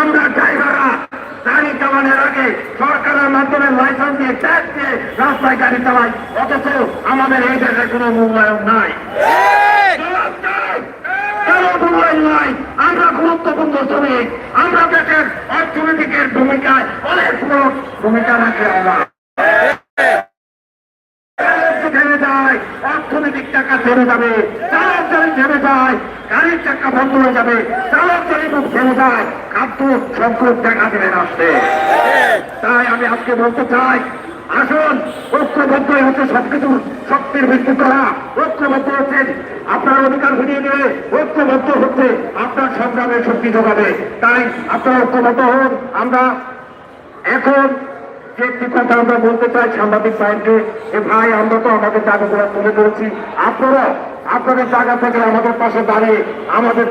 আমরা ড্রাইভাররা গাড়ি চালানোর আগে সরকারের মাধ্যমে লাইসেন্স দিয়ে ট্যাক্স দিয়ে রাস্তায় গাড়ি চালাই, অথচ আমাদের এই দেশে কোনো মূল্যায়ন নাই? আমরা গুরুত্বপূর্ণ শ্রমিক। আমরা দেশের অর্থনীতিকের ভূমিকায় অনেক বড় ভূমিকা রাখি আমরা থেমে যায় অর্থনৈতিক টাকা থেমে যাবে চালক গাড়ি থেমে যায়, গাড়ির চাকা বন্ধ হয়ে যাবে চালক গাড়ি মুখ থেমে যায়, খাদ্য সংকট দেখা দেবে রাষ্ট্রে। তাই আমি আজকে বলতে চাই, আসুন, ঐক্যবদ্ধ হচ্ছে সবকিছু, শক্তির ভিত্তি করা ঐক্যবদ্ধ হচ্ছেন। আপনার অধিকার ফিরিয়ে দেবে ঐক্যবদ্ধ হচ্ছে, আপনার সংগ্রামের শক্তি যোগাবে। তাই আপনারা ঐক্যবদ্ধ হন, আমরা এখন আমরা বলতে চাই আমরা তো আমাদের তুলে আপনারা, আপনাদের আমাদের পাশে দাঁড়িয়ে আমাদের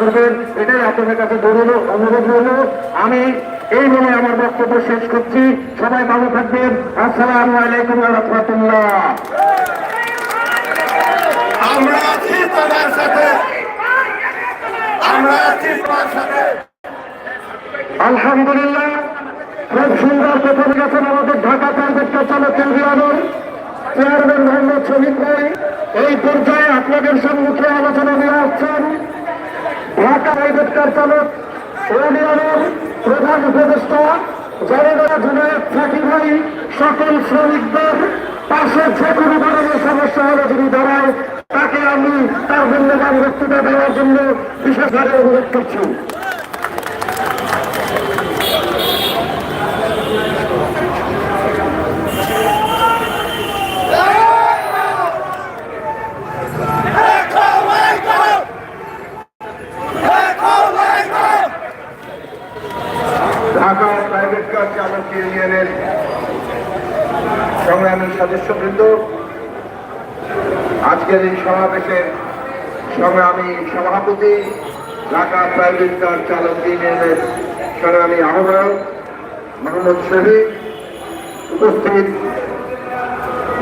করবেন, এটাই আপনাদের কাছে বলল অনুরোধ আমি এই আমার বক্তব্য শেষ করছি। সবাই ভালো থাকবেন। আসসালামু আলাইকুম রহমতুল্লাহ। আমরা আলহামদুলিল্লাহ। খুব সুন্দর প্রথমে গেছেন আমাদের ঢাকা প্রাইভেটটা চালক কেন্দ্রীয় চেয়ারম্যান মোহাম্মদ শহীদ ভাই, এই পর্যায়ে আপনাদের সম্মুখে আলোচনা নিয়ে আসছেন ঢাকা কার চালক ইউনিয়নের প্রধান উপদেষ্টা জনগণা জুনায়দ সাকি ভাই। সকল শ্রমিকদের পাশে যে কোনো ধরনের সমস্যা হলে যদি দাঁড়ায়, তাকে আমি তার মূল্যবান বক্তৃতা দেওয়ার জন্য বিশেষভাবে অনুরোধ করছি ঢাকা প্রাইভেট কার চালক ইউনিয়নের সংগ্রামী সদস্যবৃন্দ আজকের এই সমাবেশের সংগ্রামী সভাপতি ঢাকা প্রাইভেট কার চালক ইউনিয়নের সংগ্রামী আহ্বায়ক মোহাম্মদ শহীদ উপস্থিত।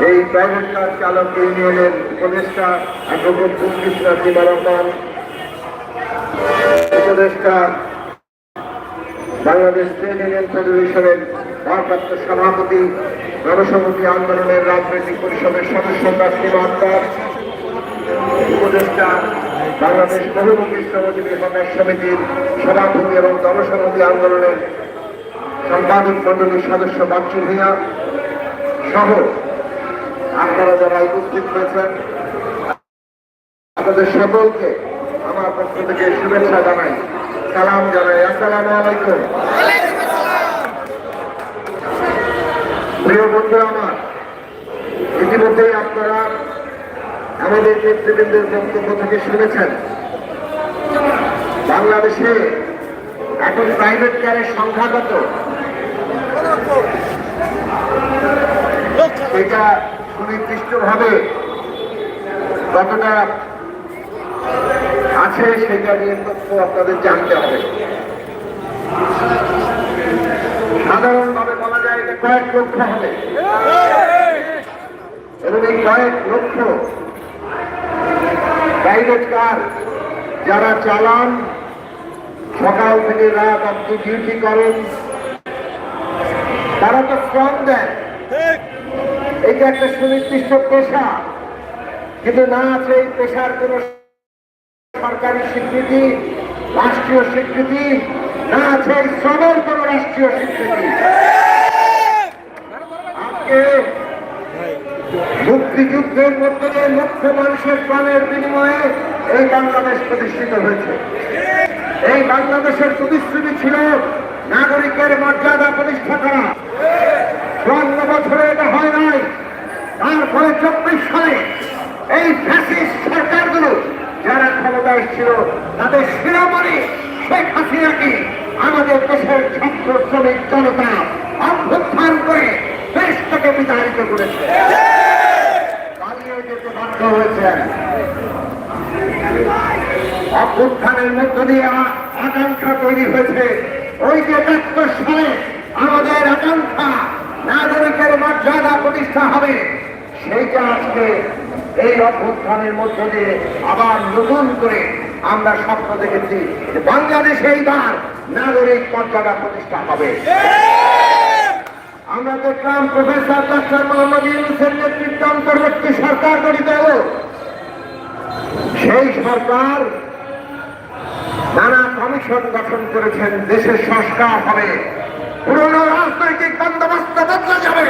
এই প্রাইভেট কার চালক ইউনিয়নের উপদেষ্টা অ্যাডভোকেট কৃষ্ণ রহমান উপদেষ্টা বাংলাদেশ ট্রেড ইউনিয়ন ফেডারেশনের ভারপ্রাপ্ত সভাপতি জনসংহতি আন্দোলনের রাজনৈতিক পরিষদের সদস্য, তাসলিম আক্তার, উপদেষ্টা বাংলাদেশ বহুমুখী শ্রমজীবী সমাজ সমিতির সভাপতি এবং জনসংহতি আন্দোলনের সম্পাদক মন্ডলীর সদস্য বাচ্চু ভূঁইয়া সহ আপনারা যারা উপস্থিত হয়েছেন, আপনাদের সকলকে আমার পক্ষ থেকে শুভেচ্ছা জানাই, সালাম জানাই। আসসালামু আলাইকুম। প্রিয় বন্ধুরা আমার, ইতিমধ্যেই আপনারা আমাদের নেতৃবৃন্দের বক্তব্য থেকে শুনেছেন, বাংলাদেশে এখন প্রাইভেট কারের সংখ্যা কত? এটা সুনির্দিষ্টভাবে কতটা আছে সেটা নিয়ে তথ্য আপনাদের জানতে হবে। সাধারণভাবে বলা যায় যে কয়েক লক্ষ হবে। এবং এই কয়েক লক্ষ প্রাইভেট কার যারা চালান সকাল থেকে রাত অব্দি ডিউটি করেন তারা তো শ্রম দেন। এটা একটা সুনির্দিষ্ট পেশা কিন্তু না আছে এই পেশার কোন সরকারি স্বীকৃতি রাষ্ট্রীয় স্বীকৃতি না আছে এই শ্রমের কোন রাষ্ট্রীয় স্বীকৃতি। আজকে মুক্তিযুদ্ধের মধ্যে লক্ষ মানুষের প্রাণের বিনিময়ে এই বাংলাদেশ প্রতিষ্ঠিত হয়েছে। এই বাংলাদেশের প্রতিশ্রুতি ছিল নাগরিকের মর্যাদা প্রতিষ্ঠা করা। চুয়ান্ন বছরে এটা হয় নাই। তারপরে চব্বিশ সালে এই ফ্যাসিস্ট সরকারগুলো যারা ক্ষমতায় ছিল, তাদের শিরোমণি শেখ হাসিনাকে আমাদের দেশের ছাত্র শ্রমিক জনতা অভ্যুত্থান করে দেশ থেকে বিতাড়িত করেছে। বাধ্য হয়েছেন। অভ্যুত্থানের মধ্য দিয়ে আকাঙ্ক্ষা তৈরি হয়েছে। ওই যে একাত্তর আমাদের আকাঙ্ক্ষা নাগরিকের মর্যাদা প্রতিষ্ঠা হবে। সেইটা আজকে এই অভ্যুত্থানের মধ্য দিয়ে আবার নতুন করে আমরা স্বপ্ন দেখেছি বাংলাদেশে এইবার নাগরিক মর্যাদা প্রতিষ্ঠা হবে। আমরা দেখলাম প্রফেসর ডক্টর মোহাম্মদ ইউনুসের নেতৃত্বে অন্তর্বর্তী সরকার গঠিত হল। সেই সরকার নানা কমিশন গঠন করেছেন, দেশের সংস্কার হবে, পুরনো রাজনৈতিক বন্দোবস্ত বদলে যাবে,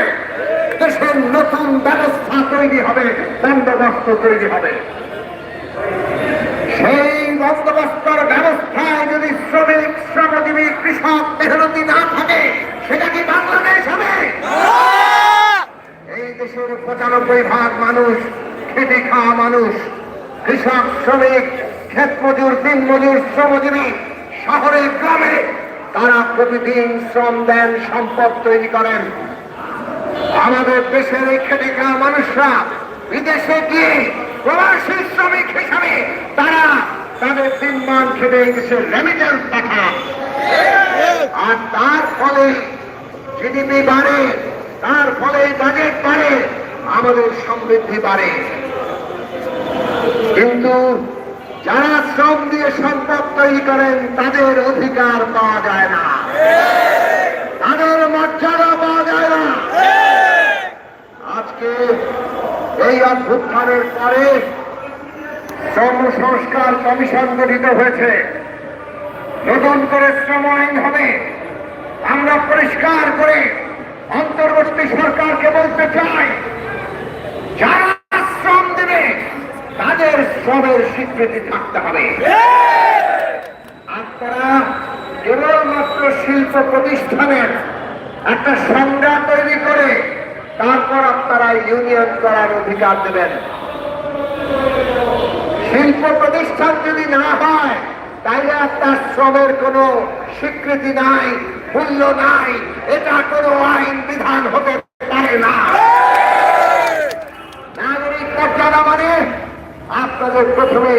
দেশের নতুন ব্যবস্থা তৈরি হবে, বন্দোবস্ত তৈরি হবে। সেই বন্দোবস্তর ব্যবস্থায় যদি শ্রমিক, শ্রমজীবী, কৃষক মেহনতি না থাকে সেটা কি বাংলাদেশ হবে? এই দেশের পঁচানব্বই ভাগ মানুষ খেটে খাওয়া মানুষ, কৃষক, শ্রমিক ক্ষেত মজুর দিন মজুর শ্রমজীবী, শহরে, গ্রামে, তারা প্রতিদিন শ্রম দেন, সম্পদ তৈরি করেন। আমাদের দেশের এই খেটে খাওয়া মানুষরা বিদেশে গিয়ে প্রবাসী শ্রমিক হিসাবে তারা তাদের দিনমান খেটে এই দেশের রেমিটেন্স পাঠান। আর তার ফলে জিডিপি বাড়ে, তার ফলে বাজেট বাড়ে, আমাদের সমৃদ্ধি বাড়ে। কিন্তু যারা শ্রম দিয়ে সম্পদ তৈরি করেন, তাদের অধিকার পাওয়া যায় না। তাদের মর্যাদা পাওয়া যায় না। আজকে এই অভ্যুত্থানের পরে শ্রম সংস্কার কমিশন গঠিত হয়েছে। নতুন করে শ্রম আইন হবে। আমরা পরিষ্কার করে অন্তর্বর্তী সরকারকে বলতে চাই, যারা শ্রম দেবে, তাদের শ্রমের স্বীকৃতি থাকতে হবে। আপনারা কেবলমাত্র শিল্প প্রতিষ্ঠানের একটা সংজ্ঞা তৈরি করে তারপর আপনারা ইউনিয়ন করার অধিকার দেবেন। শিল্প প্রতিষ্ঠান যদি না হয়, তাইলে আপনার শ্রমের কোনো স্বীকৃতি নাই। মূল্য নাই। এটা কোনো আইন বিধান হতে পারে না। নাগরিক মর্যাদা মানে আপনাদের প্রথমে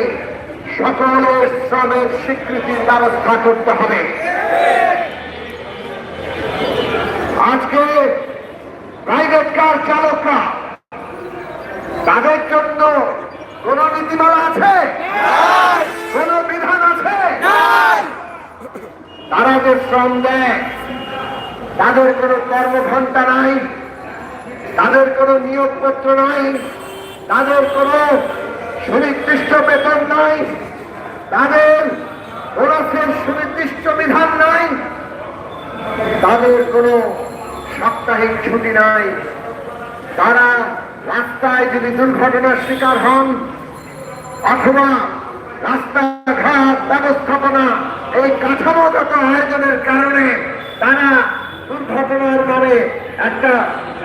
সকলের শ্রমের স্বীকৃতির ব্যবস্থা করতে হবে। আজকে প্রাইভেট কার চালকরা তাদের জন্য কোন নীতিমালা আছে? কোন বিধান আছে? তারা যে শ্রম দেয় তাদের কোনো কর্মঘণ্টা নাই। তাদের কোনো নিয়োগপত্র নাই। তাদের কোনো সুনির্দিষ্ট বেতন নাই। তাদের বোনাসের সুনির্দিষ্ট বিধান নাই। তাদের কোনো সাপ্তাহিক ছুটি নাই। তারা রাস্তায় যদি দুর্ঘটনার শিকার হন, অথবা রাস্তাঘাট ব্যবস্থাপনা এই কাঠামোগত আয়োজনের কারণে তারা দুর্ঘটনার নামে একটা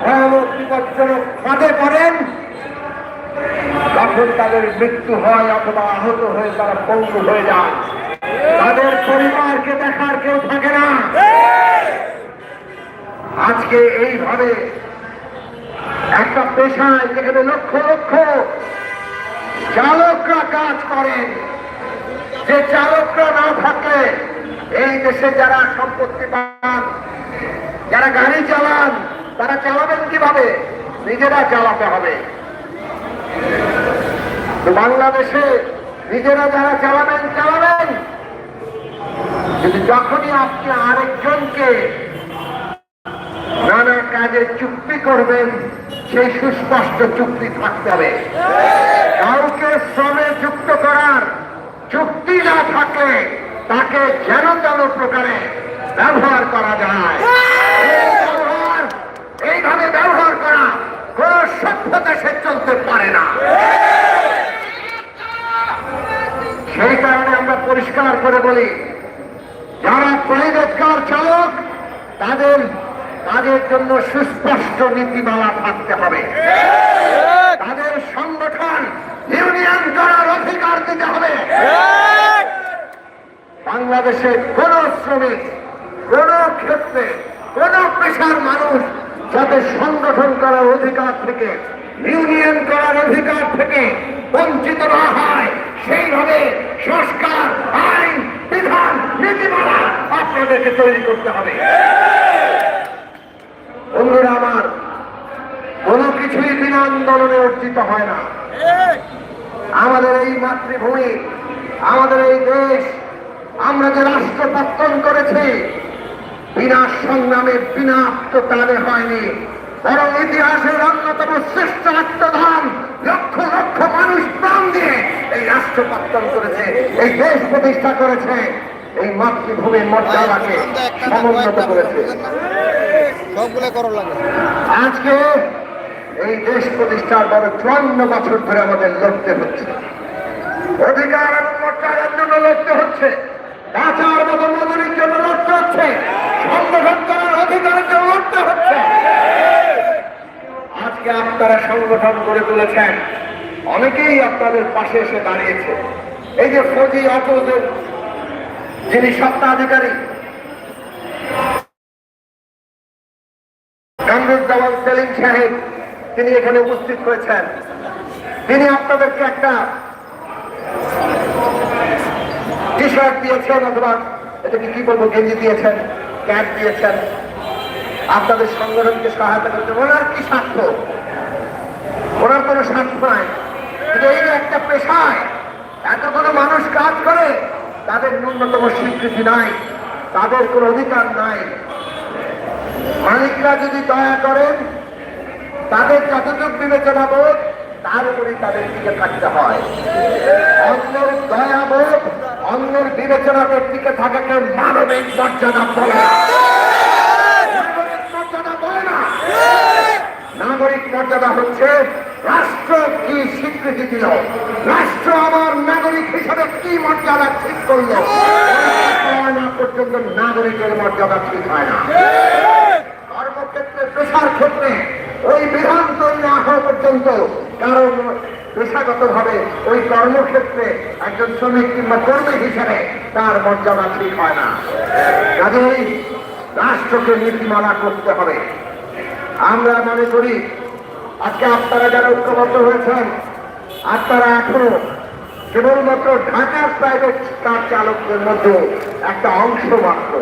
ভয়াবহ বিপজ্জনক ফাঁদে পড়েন। যখন তাদের মৃত্যু হয় অথবা আহত হয়ে তারা পঙ্গু হয়ে যায়। তাদের পরিবারকে দেখার কেউ থাকে না। আজকে এইভাবে একটা পেশায় যেখানে লক্ষ লক্ষ চালকরা কাজ করেন যে চালকরা না থাকলে এই দেশে যারা সম্পত্তি পান, যারা গাড়ি চালান, তারা চালাবেন কীভাবে? নিজেরা চালাতে হবে। বাংলাদেশে নিজেরা যারা চালাবেন চালাবেন। কিন্তু যখনই আপনি আরেকজনকে নানা কাজে চুক্তি করবেন, সেই সুস্পষ্ট চুক্তি থাকতে হবে। শ্রমে যুক্ত করার চুক্তি না থাকলে তাকে যেন তেন প্রকারে ব্যবহার করা যায়। এইভাবে ব্যবহার করা কোন সভ্য দেশে চলতে পারে না। সেই কারণে আমরা পরিষ্কার করে বলি, যারা প্রাইভেট কার চালক, তাদের তাদের জন্য সুস্পষ্ট নীতিমালা থাকতে হবে তাদের সংগঠন ইউনিয়ন করার অধিকার দিতে হবে বাংলাদেশের কোন শ্রমিক, কোন ক্ষেত্রে, কোন পেশার মানুষ যাতে সংগঠন করার অধিকার থেকে ইউনিয়ন করার অধিকার থেকে বঞ্চিত না হয়, সেইভাবে সংস্কার, আইন, বিধান, নীতিমালা আপনাদেরকে তৈরি করতে হবে। বন্ধুরা আমার, কোনো কিছুই বিনা আন্দোলনে অর্জিত হয় না। আমাদের এই মাতৃভূমি, আমাদের এই দেশ আমরা যে রাষ্ট্র পত্তন করেছি বিনা সংগ্রামে বিনা আত্মত্যাগে হয়নি। বরং ইতিহাসের অন্যতম শ্রেষ্ঠ আত্মধান লক্ষ লক্ষ মানুষ প্রাণ দিয়ে এই রাষ্ট্র পত্তন করেছে এই দেশ প্রতিষ্ঠা করেছে এই মাতৃভূমির মর্যাদাকে সমুন্নত করেছে। আজকে এই দেশ প্রতিষ্ঠার পরে চুয়ান্ন বছর ধরে আমাদের লড়তে হচ্ছে। অধিকার এবং মর্যাদার জন্য লড়তে হচ্ছে। আজকে আপনারা সংগঠন গড়ে তুলেছেন। অনেকেই আপনাদের পাশে এসে দাঁড়িয়েছে। এই যে ফৌজি অটোদের যিনি সত্তাধিকারী কামরুজ্জামান সেলিম সাহেব, তিনি এখানে উপস্থিত হয়েছেন। তিনি আপনাদেরকে একটা টি দিয়েছেন অথবা এটাকে কি বলব গেঞ্জি দিয়েছেন ক্যাপ দিয়েছেন। আপনাদের সংগঠনকে সহায়তা করতে ওনার কি স্বার্থ? ওনার কোনো স্বার্থ নাই। কিন্তু এই একটা পেশায় এত এতগুলো মানুষ কাজ করে, তাদের ন্যূনতম স্বীকৃতি নাই, তাদের কোনো অধিকার নাই। মালিকরা যদি দয়া করেন, তাদের যতটুকু বিবেচনা বোধ, তার উপরেই তাদের দিকে থাকতে হয়। অন্যের দয়া বোধ অন্যের বিবেচনাদের দিকে থাকাকে মানবিক মর্যাদা বলে। মর্যাদা বলে না। নাগরিক মর্যাদা হচ্ছে রাষ্ট্র কি স্বীকৃতি দিল? রাষ্ট্র আমার নাগরিক হিসাবে কি মর্যাদা ঠিক করল? পর্যন্ত নাগরিকের মর্যাদা ঠিক হয় না। কর্মক্ষেত্রে, পেশার ক্ষেত্রে ওই বিধান তৈরি না হওয়া পর্যন্ত কারণ পেশাগত ভাবে ওই কর্মক্ষেত্রে একজন শ্রমিক কিংবা কর্মী হিসেবে তার মর্যাদা ঠিক হয় না। কাজেই রাষ্ট্রকে নীতিমালা করতে হবে। আমরা মনে করি, আজকে আপনারা যারা ঐক্যবদ্ধ হয়েছেন, আপনারা এখনও কেবলমাত্র ঢাকার প্রাইভেট কার চালকদের মধ্যে একটা অংশ মাত্র।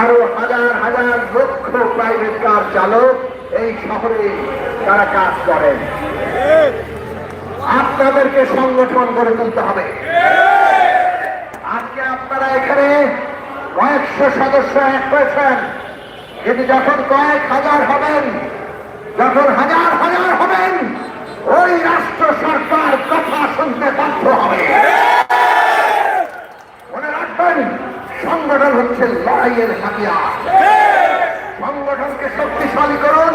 আরও হাজার হাজার লক্ষ প্রাইভেট কার চালক এই শহরে তারা কাজ করেন। আপনাদেরকে সংগঠন গড়ে তুলতে হবে। আজকে আপনারা এখানে কয়েকশো সদস্য এক হয়েছেন। কিন্তু যখন কয়েক হাজার হবেন, যখন হাজার হাজার হবেন, ওই রাষ্ট্র সরকার কথা শুনতে বাধ্য হবে। মনে রাখবেন, সংগঠন হচ্ছে লড়াইয়ের হাতিয়ার। সংগঠনকে শক্তিশালী করুন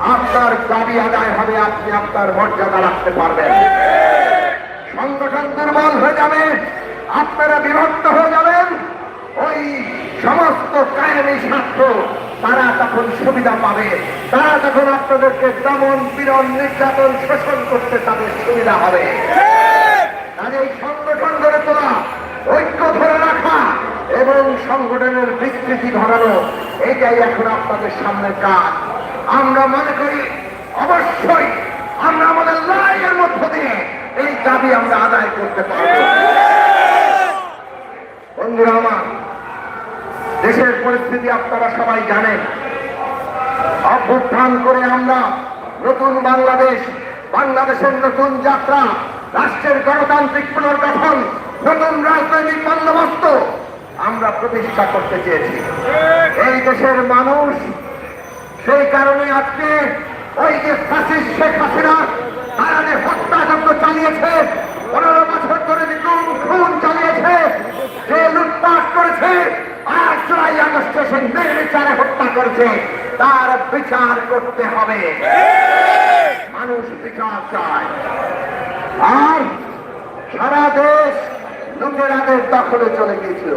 আপনার দাবি আদায় হবে, আপনি আপনার মর্যাদা রাখতে পারবেন। সংগঠন দুর্বল হয়ে যাবে, আপনারা বিভক্ত হয়ে যাবেন। ওই সমস্ত কায়েমি স্বার্থ তারা তখন সুবিধা পাবে। তারা তখন আপনাদেরকে দমন, পীড়ন, নির্যাতন শোষণ করতে তাদের সুবিধা হবে। এই সংগঠন গড়ে তোলা, ঐক্য ধরে রাখা এবং সংগঠনের বিস্তৃতি ঘটানো, এটাই এখন আপনাদের সামনে কাজ। আমরা মনে করি অবশ্যই আমরা আমাদের লড়াইয়ের মধ্য দিয়ে এই দাবি আমরা আদায় করতে পারব। বন্ধুরা আমার, দেশের পরিস্থিতি আপনারা সবাই জানেন। অভ্যুত্থান করে আমরা নতুন বাংলাদেশ, বাংলাদেশের নতুন যাত্রা, রাষ্ট্রের গণতান্ত্রিক পুনর্গঠন, নতুন রাজনৈতিক বন্দোবস্ত আমরা প্রতিষ্ঠা করতে চেয়েছি। এই দেশের মানুষ সেই কারণে আজকে ওই যে ফাঁসি শেখ হাসিনা, তারা যে হত্যাযজ্ঞ চালিয়েছে, পনেরো বছর ধরে যে খুন খুন চালিয়েছে, যে লুটপাট করেছে আর সে হত্যা তার বিচার করতে হবে। মানুষ বিচার চায়। আর সারা দেশ লুটেরাদের দখলে চলে গিয়েছিল।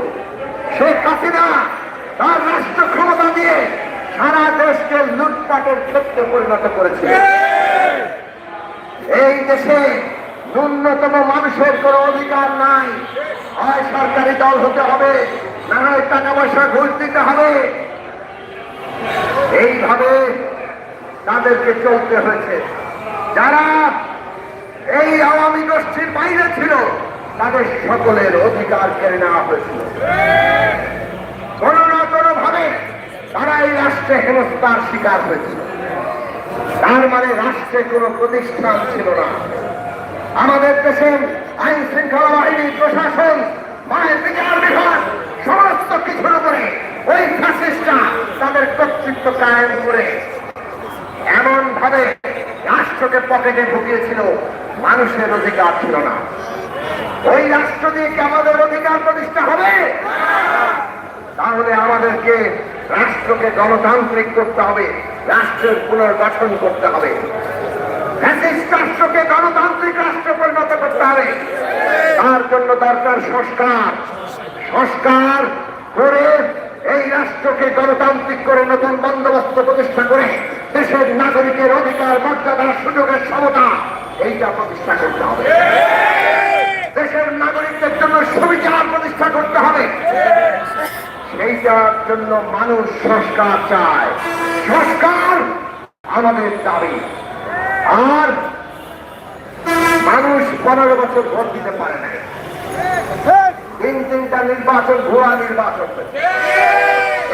শেখ হাসিনা তার রাষ্ট্র ক্ষমতা দিয়ে সারা দেশকে লুটপাটের ক্ষেত্রে পরিণত করেছে। এই দেশে ন্যূনতম মানুষের কোন অধিকার নাই। হয় সরকারি দল হতে হবে, না হয় টাকা পয়সা ঘুষ দিতে হবে। এইভাবে তাদেরকে চলতে হয়েছে। যারা এই আওয়ামী গোষ্ঠীর বাইরে ছিল, তাদের সকলের অধিকার কেড়ে নেওয়া হয়েছিল। কোনো না কোনো ভাবে তারা এই রাষ্ট্রে হেনস্থার শিকার হয়েছিল তার মানে রাষ্ট্রে কোনো প্রতিষ্ঠান ছিল না। আমাদের দেশে আইন শৃঙ্খলা বাহিনী, প্রশাসন বিভাগ, সমস্ত কিছুর উপরে ওই ফ্যাসিস্টরা তাদের কর্তৃত্ব কায়েম করে এমন ভাবে রাষ্ট্রকে পকেটে ঢুকিয়েছিল, মানুষের অধিকার ছিল না। ওই রাষ্ট্র দিয়ে কি আমাদের অধিকার প্রতিষ্ঠা হবে? তাহলে আমাদেরকে রাষ্ট্রকে গণতান্ত্রিক করতে হবে, রাষ্ট্রের পুনর্গঠন করতে হবে। রাষ্ট্রকে গণতান্ত্রিক রাষ্ট্র পরিণত করতে হবে। তার জন্য দরকার সংস্কার। সংস্কার করে এই রাষ্ট্রকে গণতান্ত্রিক করে নতুন বন্দোবস্ত প্রতিষ্ঠা করে দেশের নাগরিকের অধিকার, মর্যাদার সুযোগের সমতা, এইটা প্রতিষ্ঠা করতে হবে দেশের নাগরিকদের জন্য সুবিচার প্রতিষ্ঠা করতে হবে সেইটার জন্য মানুষ সংস্কার চায়। সংস্কার আমাদের দাবি। আর মানুষ পনেরো বছর ভোট দিতে পারে না। তিন তিনটা নির্বাচন, ভুয়া নির্বাচন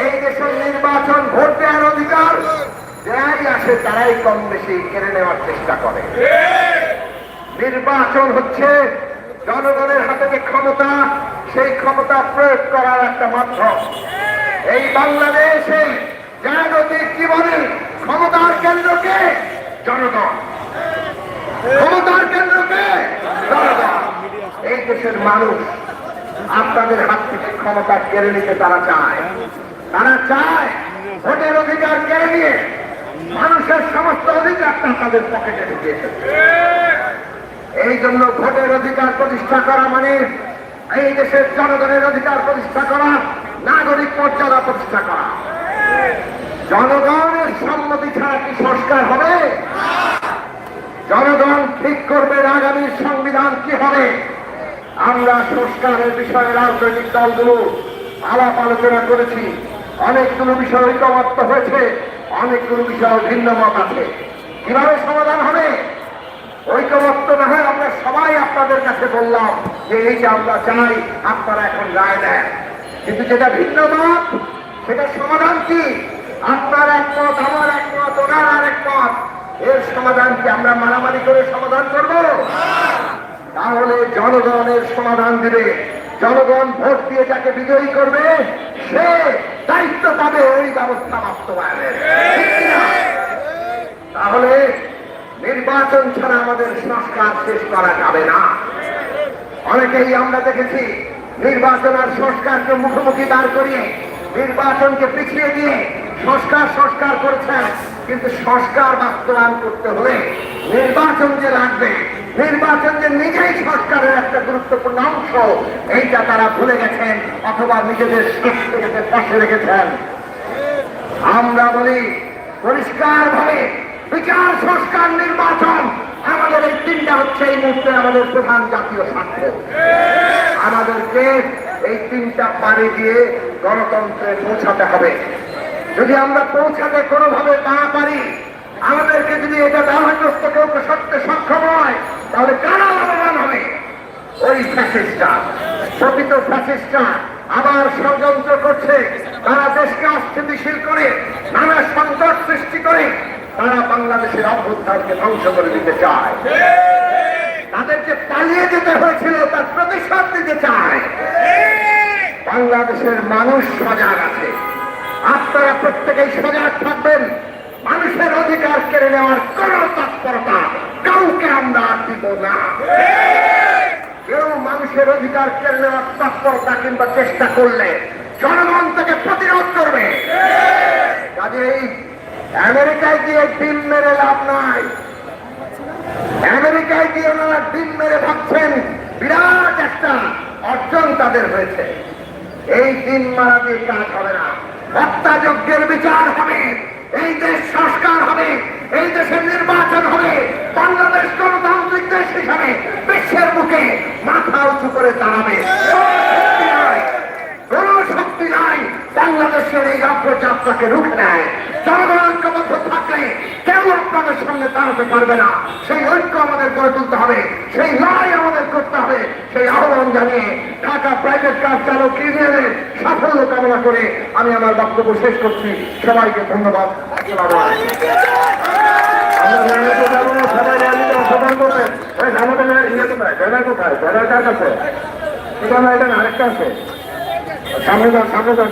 এই দেশের নির্বাচন ভোট দেওয়ার অধিকার যাই আসে, তারাই কম বেশি কেড়ে নেওয়ার চেষ্টা করে। নির্বাচন হচ্ছে জনগণের হাতে যে ক্ষমতা, সেই ক্ষমতা প্রয়োগ করার একটা মাধ্যম। এই বাংলাদেশে জাগতিক জীবনে ক্ষমতার কেন্দ্রকে জনগণ। ক্ষমতার কেন্দ্রকে জনগণ। এই দেশের মানুষ আপনাদের হাত থেকে ক্ষমতা কেড়ে নিতে তারা চায়। তারা চায় ভোটের অধিকার কেড়ে নিয়ে মানুষের সমস্ত অধিকারটা তাদের পকেটে ঢুকিয়েছে এই জন্য ভোটের অধিকার প্রতিষ্ঠা করা মানে এই দেশের জনগণের অধিকার প্রতিষ্ঠা করা নাগরিক মর্যাদা প্রতিষ্ঠা করা। জনগণের সম্মতি ছাড়া কি সংস্কার হবে? জনগণ ঠিক করবে আগামী সংবিধান কি হবে? আমরা সংস্কারের বিষয়ে রাজনৈতিক দলগুলো আলাপ আলোচনা করেছি। অনেকগুলো বিষয় ঐকমত্য হয়েছে, অনেকগুলো বিষয় ভিন্ন মত আছে। কীভাবে সমাধান হবে? ঐকমত্য না হয় আমরা সবাই আপনাদের কাছে বললাম যে এই যে আমরা চাই, আপনারা এখন রায় দেন। কিন্তু যেটা ভিন্ন মত সেটা সমাধান কি? আপনার একমত আমার একমত ওনার আর একমত এর সমাধান কি আমরা মারামারি করে সমাধান করব? তাহলে জনগণের সমাধান দিবে। জনগণ ভোট দিয়ে যাকে বিজয়ী করবে, সে দায়িত্ব পাবে ওই ব্যবস্থা বাস্তবায়নের। তাহলে নির্বাচন ছাড়া আমাদের সংস্কার শেষ করা যাবে না। অনেকেই আমরা দেখেছি নির্বাচন আর সংস্কারকে মুখোমুখি দাঁড় করিয়ে, নির্বাচনকে পিছিয়ে দিয়ে সংস্কার সংস্কার করেছেন। কিন্তু সংস্কার বাস্তবায়ন করতে হলে নির্বাচন যে লাগবে, নির্বাচন যে নিজেই সংস্কারের একটা গুরুত্বপূর্ণ অংশ, এইটা তারা ভুলে গেছেন অথবা নিজেদের পাশে রেখেছেন। আমরা বলি পরিষ্কার ভাবে বিচার, সংস্কার, নির্বাচন আমাদের এই তিনটা হচ্ছে এই মুহূর্তে আমাদের প্রধান জাতীয় স্বার্থ। আমাদেরকে এই তিনটা পাড়ি দিয়ে গণতন্ত্রে পৌঁছাতে হবে। যদি আমরা পৌঁছাতে কোনোভাবে না পারি, আমাদেরকে যদি এটা দাবাগ্রস্ত কেউ সত্যি সক্ষম হয়, তাহলে কারা লাভবান হবে? ওই ফ্যাসিস্টরা, প্রকৃত ফ্যাসিস্টরা আবার ষড়যন্ত্র করছে। তারা দেশকে অস্থিতিশীল করে, নানা সংকট সৃষ্টি করে, তারা বাংলাদেশের অভ্যুত্থানকে ধ্বংস করে দিতে চায়। তাদেরকে পালিয়ে যেতে হয়েছিল, তার প্রতিশোধ দিতে চায়। বাংলাদেশের মানুষ সজাগ আছে। আপনারা প্রত্যেকেই সজাগ থাকবেন। মানুষের অধিকার কেড়ে নেওয়ার কোন তৎপরতা কাউকে আমরা দিব না। কেউ মানুষের অধিকার কেড়ে নেওয়ার তৎপরতা কিংবা চেষ্টা করলে জনগণ থেকে প্রতিরোধ করবে। কাজেই আমেরিকায় গিয়ে ডিম মেরে লাভ নাই। আমেরিকায় গিয়ে ওনারা ডিম মেরে ভাবছেন, বিরাট একটা অর্জন তাদের হয়েছে। এই দিন মারা দিয়ে কাজ হবে না। হত্যাযজ্ঞের বিচার হবে। এই দেশ সংস্কার হবে। এই দেশের নির্বাচন হবে। বাংলাদেশ গণতান্ত্রিক দেশ হিসাবে বিশ্বের মুখে মাথা উঁচু করে দাঁড়াবে। কোন শক্তি নাই। বাংলাদেশের এই অগ্রযাত্রাকে রুখে নেয় জনগণ কেউ আপনাদের সঙ্গে দাঁড়াতে পারবে না সেই ঐক্য আমাদের গড়ে তুলতে হবে সেই লড়াই আমাদের করতে হবে সেই আহ্বান জানিয়ে ঢাকা প্রাইভেট কার চালক ইউনিয়নের সাফল্য কামনা করে আমি আমার বক্তব্য শেষ করছি সবাইকে ধন্যবাদ আমাদের ইয়ে কোথায় কাছে আরেকটা আছে সামনে যান সামনে যান